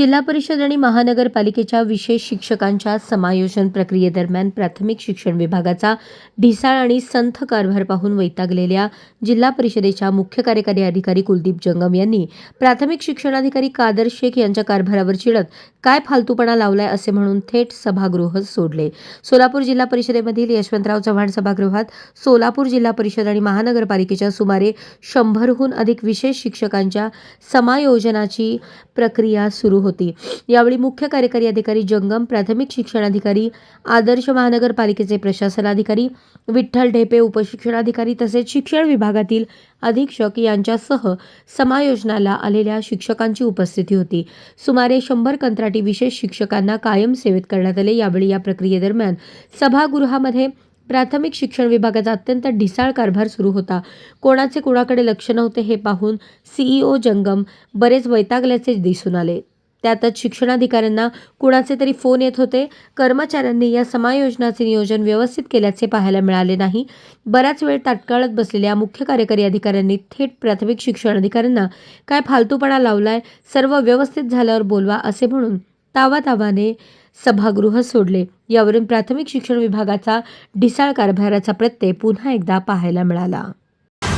जिल्हा परिषद आणि महानगरपालिकेच्या विशेष शिक्षकांच्या समायोजन प्रक्रियेदरम्यान प्राथमिक शिक्षण विभागाचा ढिसाळ आणि संथ कारभार पाहून वैतागलेल्या जिल्हा परिषदेच्या मुख्य कार्यकारी अधिकारी कुलदीप जंगम यांनी प्राथमिक शिक्षणाधिकारी कादर शेख यांच्या कारभारावर चिडत काय फालतूपणा लावलाय असे म्हणून थेट सभागृह सोडले. सोलापूर जिल्हा परिषदेमधील यशवंतराव चव्हाण सभागृहात सोलापूर जिल्हा परिषद आणि महानगरपालिकेच्या सुमारे शंभरहून अधिक विशेष शिक्षकांच्या समायोजनाची प्रक्रिया सुरू होती. यावेळी मुख्य कार्यकारी अधिकारी जंगम प्राथमिक शिक्षणाधिकारी आदर्श महानगरपालिकेचे प्रशासनाधिकारी विठ्ठल ढेपे उपशिक्षणाधिकारी तसेच शिक्षण विभागातील अधीक्षक यांच्यासह समायोजनाला आलेल्या शिक्षकांची उपस्थिती होती. सुमारे शंभर कंत्राट विशेष शिक्षकांना कायम सेवेत करण्यात आले. यावेळी या प्रक्रियेदरम्यान सभागृहामध्ये प्राथमिक शिक्षण विभागाचा अत्यंत ढिसाळ कारभार सुरू होता. कोणाचे कोणाकडे लक्ष नव्हते हे पाहून सीईओ जंगम बरेच वैतागल्याचे दिसून आले. त्यातच शिक्षणाधिकाऱ्यांना कुणाचे तरी फोन येत होते. कर्मचाऱ्यांनी या समायोजनाचे नियोजन व्यवस्थित केल्याचे पाहायला मिळाले नाही. बराच वेळ ताटकाळत बसलेल्या मुख्य कार्यकारी अधिकाऱ्यांनी थेट प्राथमिक शिक्षण अधिकाऱ्यांना काय फालतूपणा लावलाय? सर्व व्यवस्थित झाल्यावर बोलवा असे म्हणून तावातावाने सभागृह सोडले. यावरून प्राथमिक शिक्षण विभागाचा ढिसाळ कारभाराचा प्रत्यय पुन्हा एकदा पाहायला मिळाला.